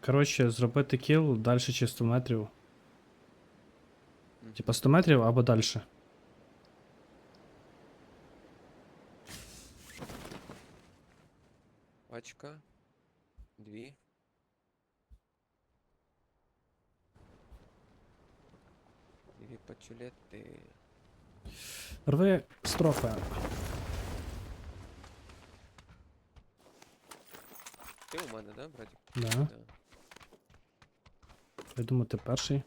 Коротше, зробити кіл далі чи 100 метрів. Мгм. Типа 100 метрів або далі. Пачка. Дві. Дві пачулети. Рви строфи. Ти у мене, да, братик? Да. Да. Я думаю, ти перший.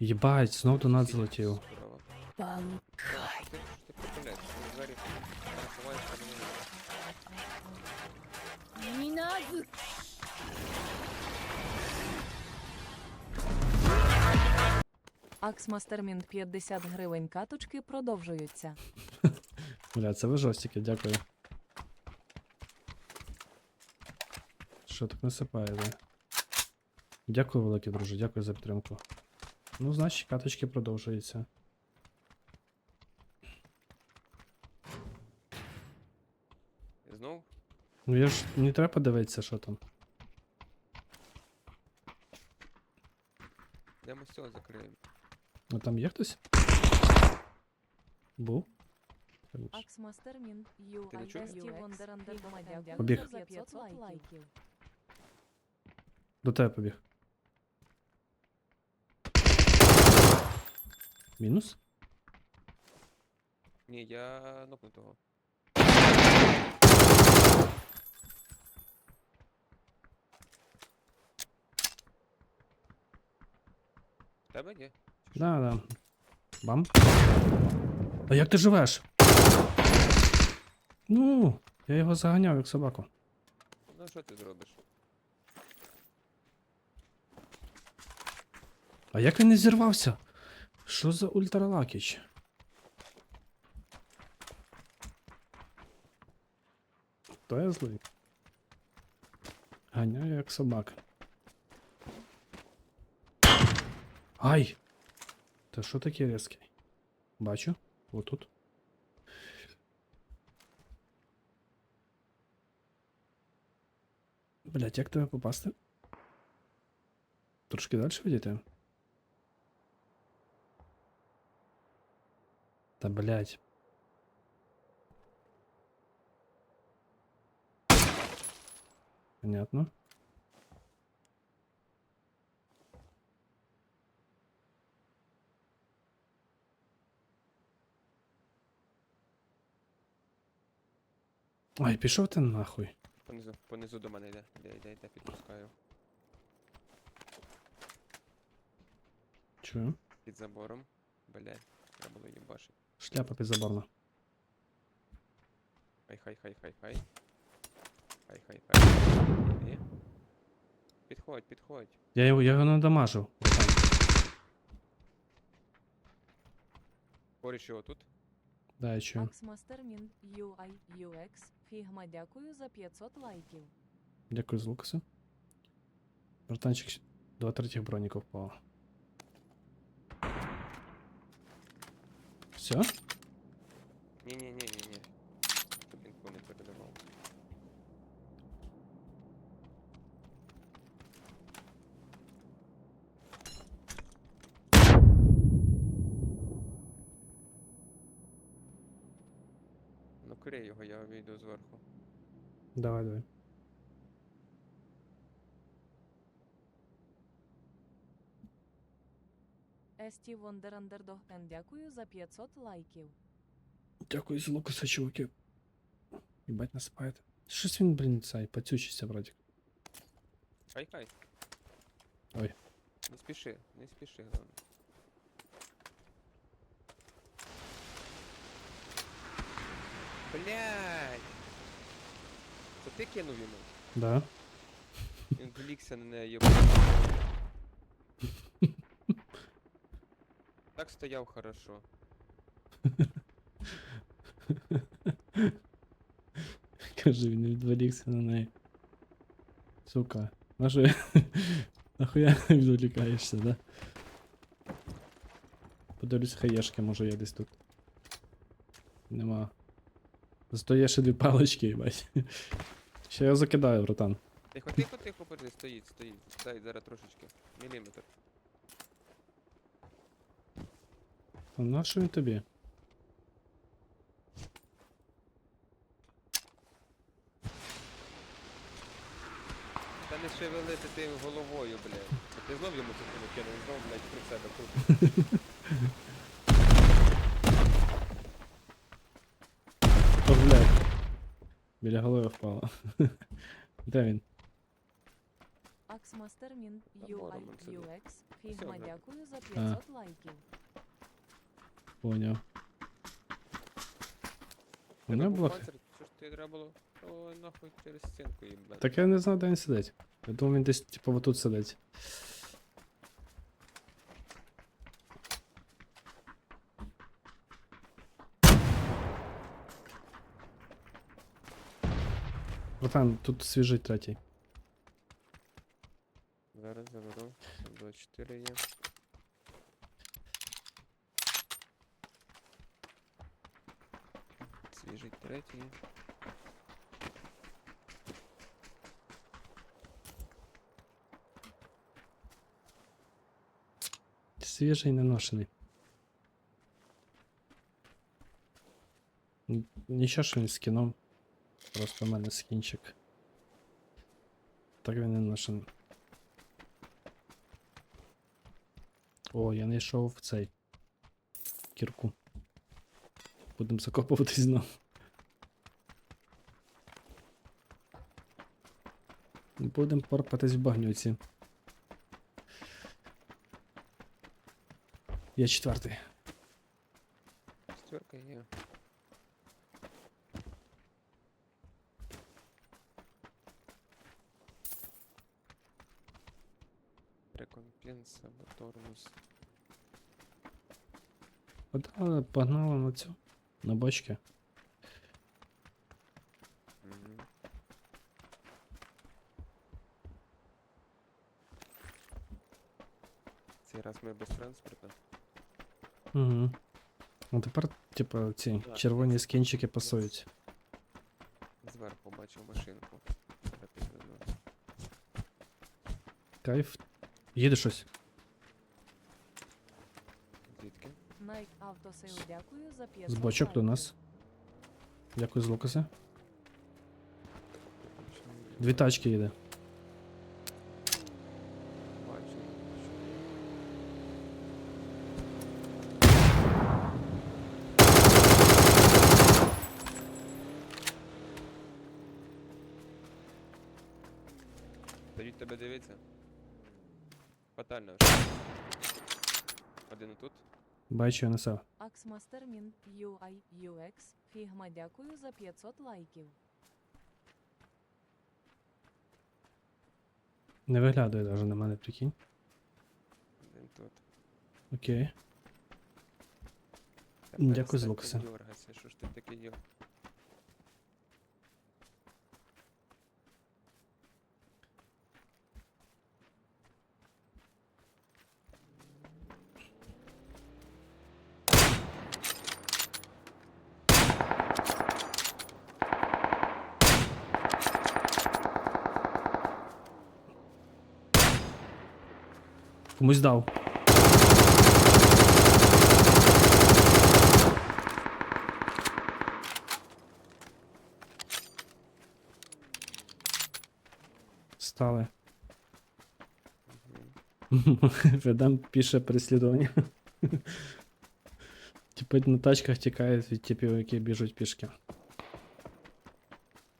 Єбать, знов до нас залетів. Здорово. Пан. Ти ж ти притуляєш, ти двері переховаєш та мене. Міназу. Аксмастермін 50 гривень каточки продовжуються. Бля, це ви жорсткі, дякую. Що так насипає, да? Дякую, велике друже, дякую за підтримку. Ну, значить, каточки продовжуються. Знов? Ну я ж не треба подивитися, що там. Де ми цього закриємо? Ну там є хтось? Був? Хорош. Аксмастермін Ти не чуєш? Вондерандер Побіг. 500 лайків. До тебе побіг. Мінус? Ні, я нокну того. Тебе ні? Да, да. Бам. А як ти живеш? Ну, я його заганяв як собаку. Ну що ти зробиш? А як він не зірвався? Що за ультралакіч? То я злий. Ганяю як собака. Ай! Та що таке різкий? Бачу, отут. Блять, як тебе попасти? Трошки далі відійти? Та блять. Понятно. Ай, пішов ти нахуй. Понизу, понизу до мене йде. Йде, йде, йде, підпускаю. Чую. Під забором. Блядь, треба було їбашить. Шляпа підзаборна. Хай, хай, хай, хай, хай. Хай, хай, хай. Іди. Підходь, підходь. Я його, я його надамажив. братан. Коріш його тут. Да, я чую. Аксмастермін UI UX Фігма дякую за 500 лайків. Дякую з Лукаса. Братанчик, щ- два третіх броніків впало. Все? Ні-ні-ні-ні-ні. Щоб інфу не передавав. Ну крий його, я вийду зверху. Давай, давай. ST Вондерандер дякую за 500 лайків. Дякую з Лукаса, чуваки. Єбать насипаєте. Щось він, блін, цей, пацючийся, братик. Хай хай. Ой. Не спіши, не спіши, главное. Блядь! Це ти кинув йому? Да. Він влікся на неї. Так стояв хорошо. Каже, він відволікся на неї. Сука. Нахуя, нахуя відволікаєшся, да? Подивлюсь хаєшки, може є десь тут. Нема. Зато є ще дві палички, їбать. Ще я закидаю, братан. Тихо, тихо, тихо, подивись, стоїть, стоїть. Дай зараз трошечки. Міліметр. А на що він тобі? Та не шевелити ти головою, блядь. А Ти знов йому цю кинув, знов, блядь, при себе тут. О, блядь. Біля голови впало. Де він? Аксмастермін UI он. UX. Фігма Всё, дякую за 500 лайків. Поняв. У Тебе мене був була. панцир, що ж ти треба було? Ой, нахуй через стінку їбать. Так я не знав, де він сидить. Я думав, він десь, типу, отут сидить. Братан, тут свіжий третій. Зараз заберу. 24 є. Третій. Свіжий не ношений. Н- Нічого, що він з кіном. Просто в мене скінчик. Так він не ношений. О, я знайшов цей. Кірку. Будемо закопуватись знов. Будемо порпатись в багнюці. Я четвертий. Четверка є. Рекомпенса. Подали, погнали на цю. На бочки. Ми без транспорту. Угу. Ну тепер, типа, ці Так, червоні скінчики пасують. Зверху бачив машинку. Підведу. Кайф. Їде щось. Звідки? Найк Автосейл дякую за 500 З бочок до лайків. нас. Дякую з Лукаса. Дві тачки їде. Бачу. що є. Дають тебе дивитися. Фатально. Один отут. Бачу, я несав. Аксмастермін UI UX. Фігма дякую за 500 лайків. Не виглядає навіть на мене, прикинь. Один тут. Окей. Дякую за Лукаса. дьоргатися, що ж ти такий дьор? Комусь дав. Стали. Мгм. Ведем піше переслідування. Типи на тачках тікають від типів, які біжуть пішки.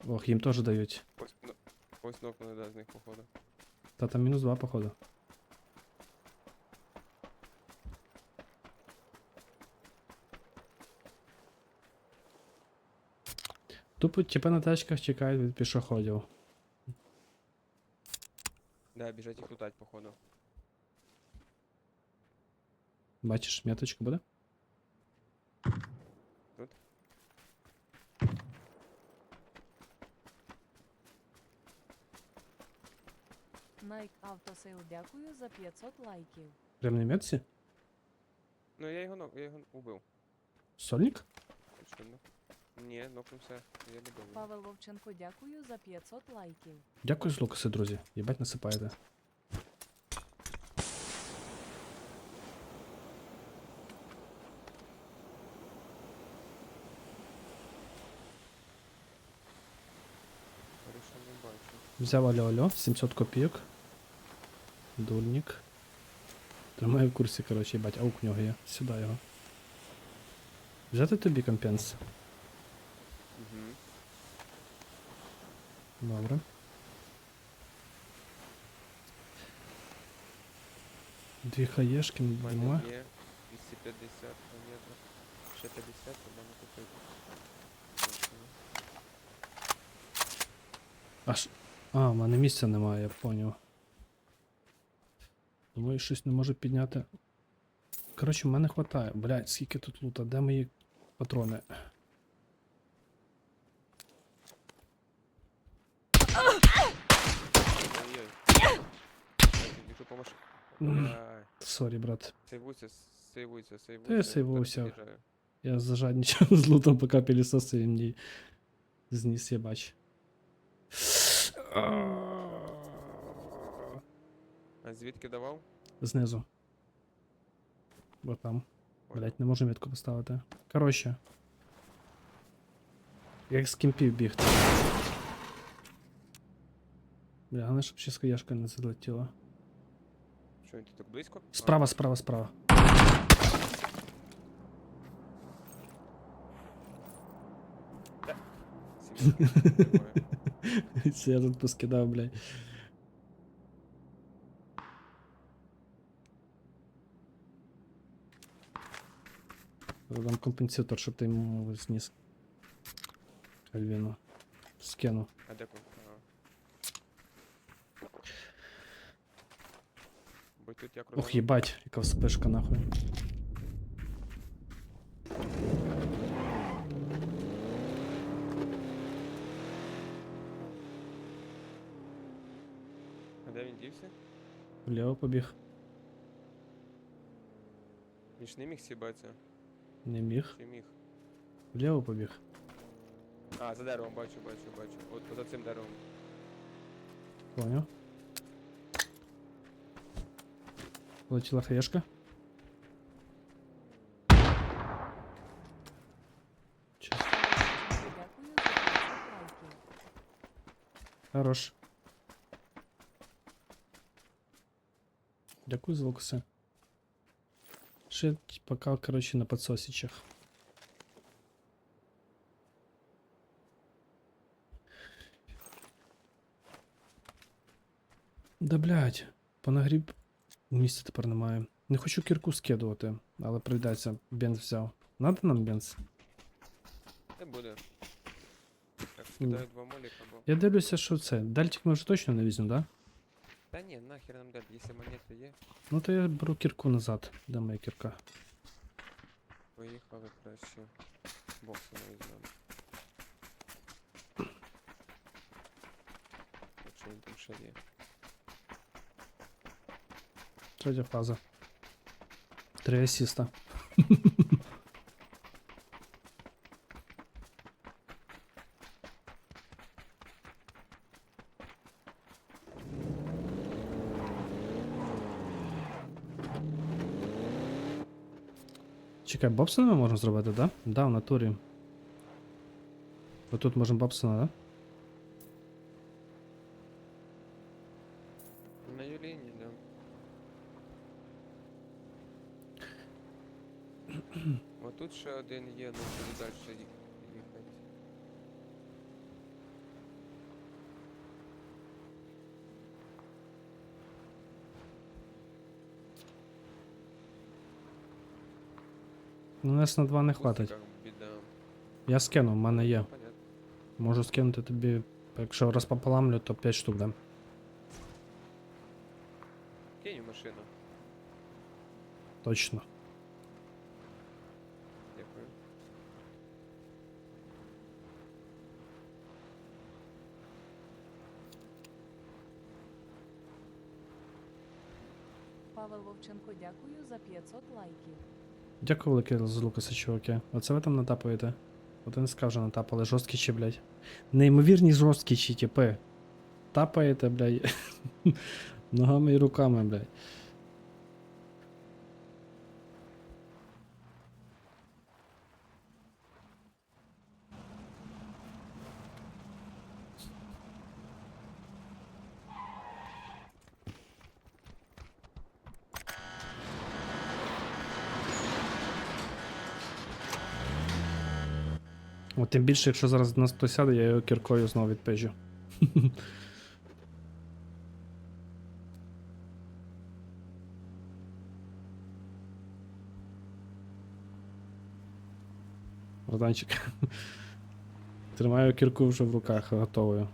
Ох, їм теж дають. Ось, ну, ось нокнули, да, з них походу. Та там мінус два, походу. Тупо типи на тачках тікають від пішоходів. Да, біжать їх лутать, походу. Бачиш, м'яточка буде? Тут? Найк Автосейл дякую за 500 лайків. Прям на метці? Ну я його нок, я його убив. Сольник? Точно, ну. Ні, нокнувся. Я не думаю. Павел Вовченко, дякую за 500 лайків. Дякую Лукаси, друзі. Їбать насипаєте. Хорошо, не бачу. Взяв алло алло, 700 копійок. Дульник. Тримаю в курсі, коротше, їбать, аук в нього є. Сюди його. Взяти тобі компенс. Угу. Добре. Дві хаєшки, У мене нема. є 250 монеток. Ще 50, у мене купити. Аж. А, в мене місця немає, я поняв. Думаю, щось не можу підняти. Коротше, в мене хватає. Блядь, скільки тут лута, де мої патрони? Сорі, брат. Сейвуйся, сейвуйся, сейвуйся. Та я я сейвувався. зараз під'їжджаю. Я зажадничав з лутом, поки пілісос і мені зніс, я бач. А звідки давав? Знизу. Бо там. Понял. Блять, не можу метку поставити. Коротше. Як з кімпів бігти. Бля, головне, щоб ще скаяшка не залетіла. Що він тут так близько? А, Справа, справа, справа. сім'я. Немає. Це я тут поскидав, блядь. Дам компенсатор, щоб ти йому зніс. Альвіну. Скину. А де Бо тут як Ох, їбать, яка вспишка нахуй. А де він дівся? Вліво побіг. Він ж не міг сібатися. Не міг. Чи міг? Вліво побіг. А, за деревом бачу, бачу, бачу. От поза цим деревом. Понял. Полетіла хаєшка. Чисто. Павел Вовченко, дякую за 500 лайків. Хорош. Дякую за лукаси. Ще пока, короче, на подсосичах. Да блядь, понагріб місця тепер немає. Не хочу кірку скидувати, але прийдеться. Бенз взяв. Надо нам бенз? Не буде. Так, скидаю два моліка, бо. Я дивлюся, що це. Дальтик ми вже точно не візьмемо, да? Та ні, нахер нам дати, якщо монети є, Ну то я беру кірку назад. Де моя кірка? поїхали краще. Бокси не візьмемо. Якщо він там ще є. Третя фаза. Три асіста. Чекай, Бобсона ми можемо зробити, да? Да, в натурі. Отут можемо Бобсона, да? Отут ще один є, ну буде далі ї- їхати. Ну, нас на два не В хватить. кустиках біда. Я скину, в мене є. Понятно. Можу скинути тобі, якщо розпополамлю, то 5 штук дам. Кинь в машину. Точно. Павел Вовченко, дякую за 500 лайків. Дякую велике Лукаса, чуваки. Оце ви там натапуєте? Один скаже натапали, жорсткі блядь. Неймовірні жорсткі чи, типи. Тапаєте, блядь. Ногами і руками, блядь. Тим більше, якщо зараз на 100 сяде, я його кіркою знову відпижу. Богданчик. Тримаю кірку вже в руках, готовою.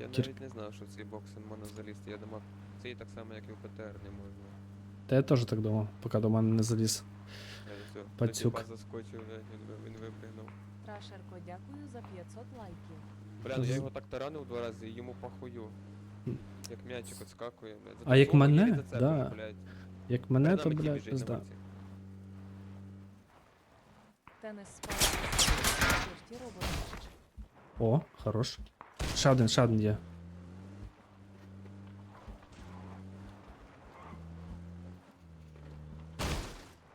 Я навіть не знав, що в цей бокс можна залізти. Я думав, цей так само, як і в ПТР не можна. Та я теж так думав, поки до мене не заліз. Пацюк. Пацюк. заскочив, блядь, він, ви- він випригнув. Трашерко, дякую за 500 лайків. Бля, ну я його так таранив два рази, і йому похую. Як м'ячик отскакує, блядь. А як мене? Да. блядь. Як мене, Перед то, нами ті блядь, на пизда. вулиці. Тенес спав. ті роботи. О, хорош. Ще один, ще один є.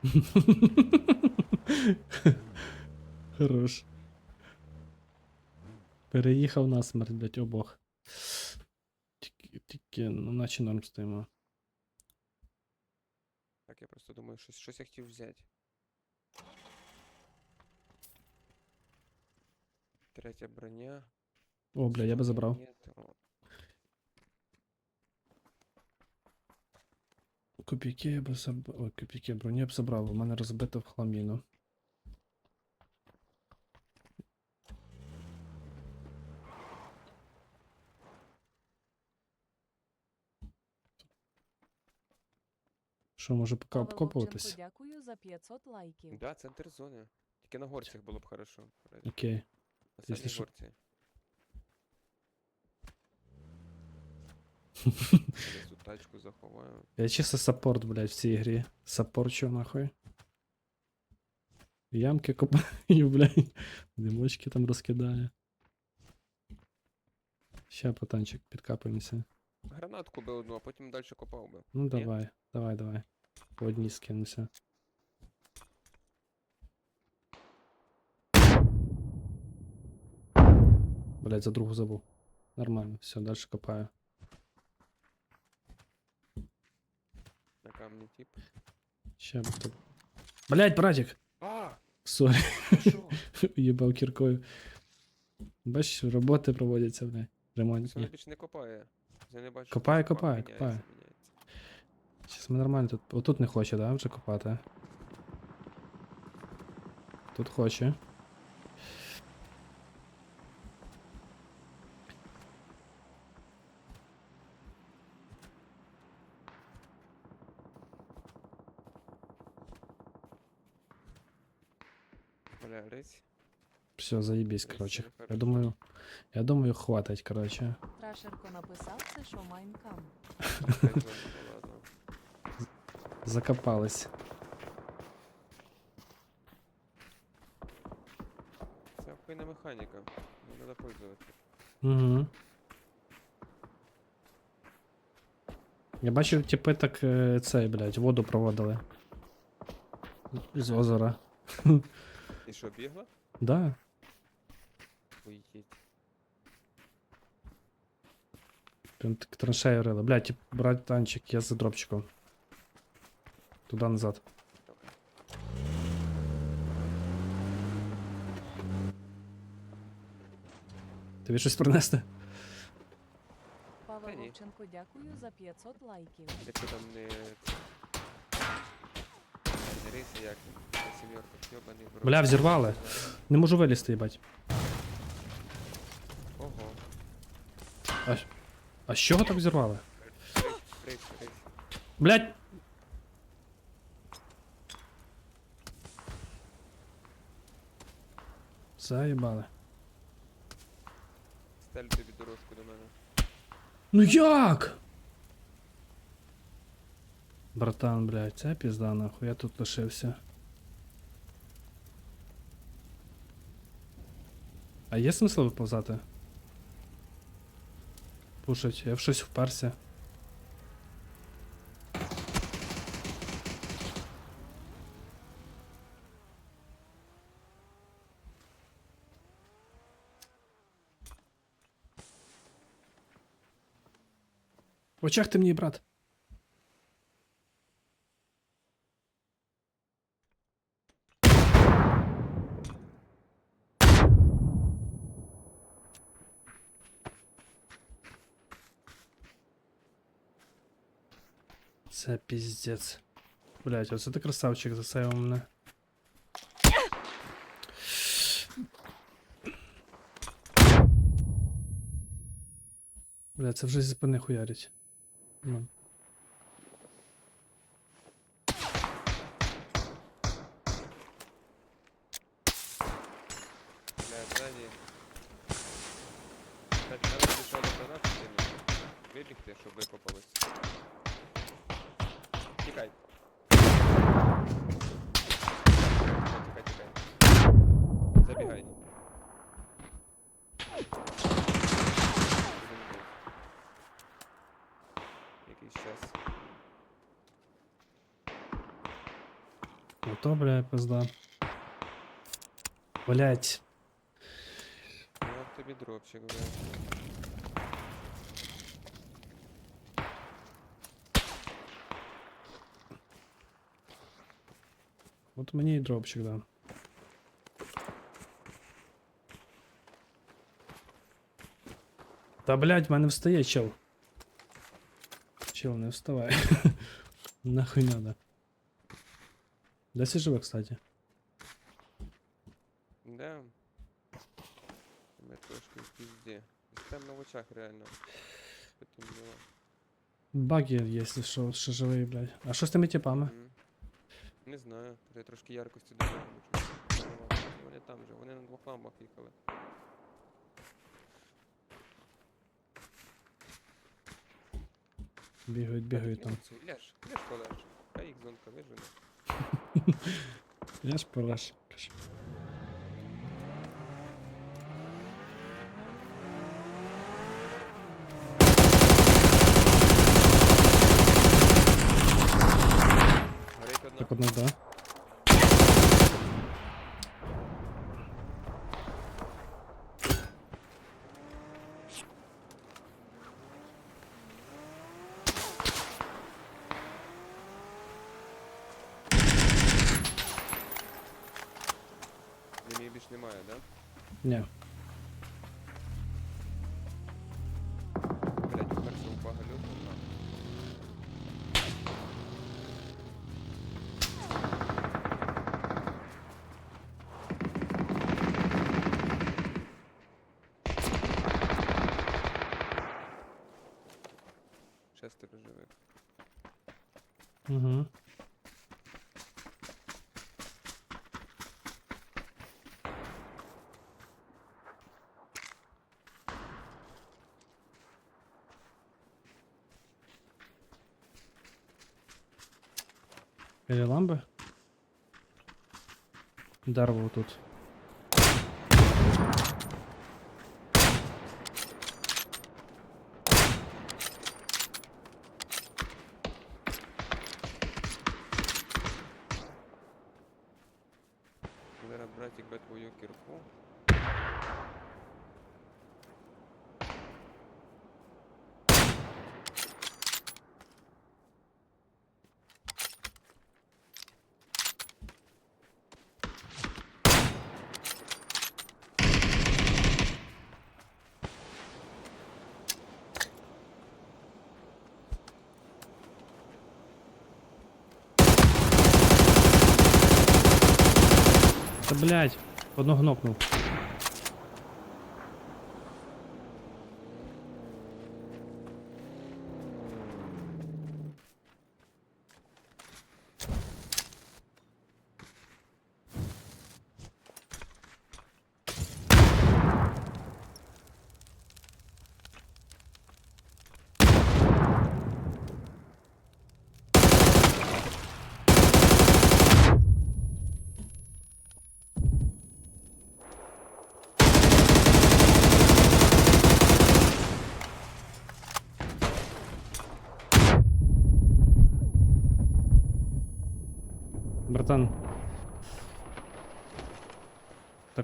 Хорош. Переїхав на смерть, блять, обох. Тільки, тільки, ну наче норм стоїмо. Так, я просто думаю, щось, щось я хотів взяти. Третя броня. О, бля, я би забрав. Ні, то- Копійки я би забрав. Ой, копійки броню я б забрав, у мене розбито в хламіну. Що, може поки обкопуватись? дякую за 500 лайків. Да, центр зони. Тільки на горцях було б хорошо. Окей. На Якщо самій що. горці. Тачку заховаю. Я чисто саппорт, блядь, в цій грі. Саппорчу нахуй. Ямки копаю, блядь. Димочки там розкидаю. Ща, патанчик, підкапаємося. Гранатку би одну, а потім далі копав би. Ну Ні? давай, давай, давай. По одній скинемося. Блять, за другу забув. Нормально, все, дальше копаю. На тип. Ще б тут. Блять, братик! А! Сорі, їбав кіркою. Бачиш, роботи проводяться, блядь. Ремонтні. більше не копає. Я не бачу. Копає, копає, копає. Зараз ми нормально тут. Отут не хоче, да, вже копати. Тут хоче. Бля, рись. Все, заебись, короче. Я думаю, я думаю, хватить, короче. Трашерко написав це, що майнкам. Ладно. Це охуєнна механіка. Не треба пользуватися. Угу. Я бачив, типи так е, цей, блядь, воду проводили. З озера. І що, бігла? Да. Прям так траншею рили. Блядь, тип, брать танчик, я за дропчиком. Туда назад. Тобі щось принести? Та ні. Вовченко, дякую за 500 лайків. Якщо там не... Не рейси, як він. Йобаний в рот. Бля, взірвали. Не можу вилізти, їбать. А, а з чого так рейс. Блядь! Заїбали. Стель тобі дорожку до мене. Ну як? Братан, блядь, це пізда нахуй, я тут лишився. А є смисл виповзати? Пушить, я в щось вперся. В очах ти мені, брат. Це піздець. Блять, оце ти красавчик засейвив мене. Бля, це вже зі спини хуярить. Ну. Бля, ззаді. Так, треба пішов до гранати кинути. Вибігти, щоб викопалось. Забігай. Один був. Якийсь час. Ото, бля, пизда. Блять. Ну, от тобі дропчик, бля. От мені і дропчик, да. Та блять, в мене встає чел. Чел, не вставай. Нахуй надо. Де си живе, кстати? Да. Ми трошки в пізді. Темно в очах реально. Потемніло. Баги, якщо що, що живий, блядь. А що з тими типами? Мгм. Не знаю, я трошки яркості додав. Вони там же, вони на двох ламбах їхали. Бігають, бігають там. Ляж, ляж полеж. Хай їх зонка вижене. Ляж полеж. Горить одна. Так одна, да. Димі більш немає, да? Ні. Блять, першого бага лютого. Шестеро живих. Угу. Біля ламби? Дерево тут. Зараз братик би твою кірку. Та блять, одного гнопнув.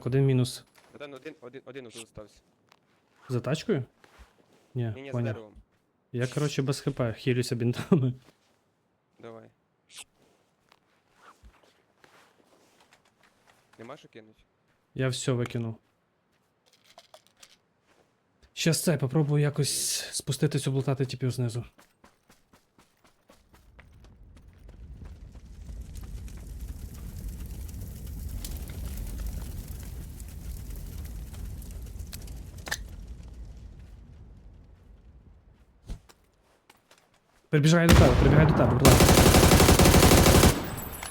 Так, один мінус. Братан, один, один, один уже залишився. За тачкою? Ні, Ні, ні, з поняв. деревом. Я, коротше, без хп, хілюся бінтами. Давай. Нема що кинуть? Я все викинув. Щас це, попробую якось спуститись, облутати типів знизу. Прибіжаю до тебе, прибігай до тебе, будь ласка.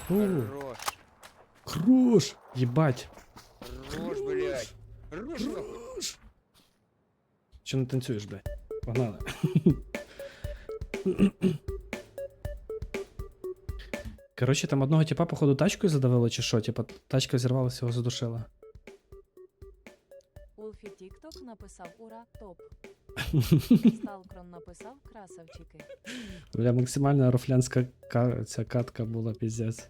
У, Хорош. Хорош! Єбать! Хорош, блядь. Хорош, нахуй. Чи не танцюєш, блядь? Погнали. Коротше, там одного типа, походу, тачкою задавило, чи що? Типа, тачка зірвалася, його задушила. Сталкрон написав красавчики. Бля, максимальна рофлянська ка- ця катка була піздець.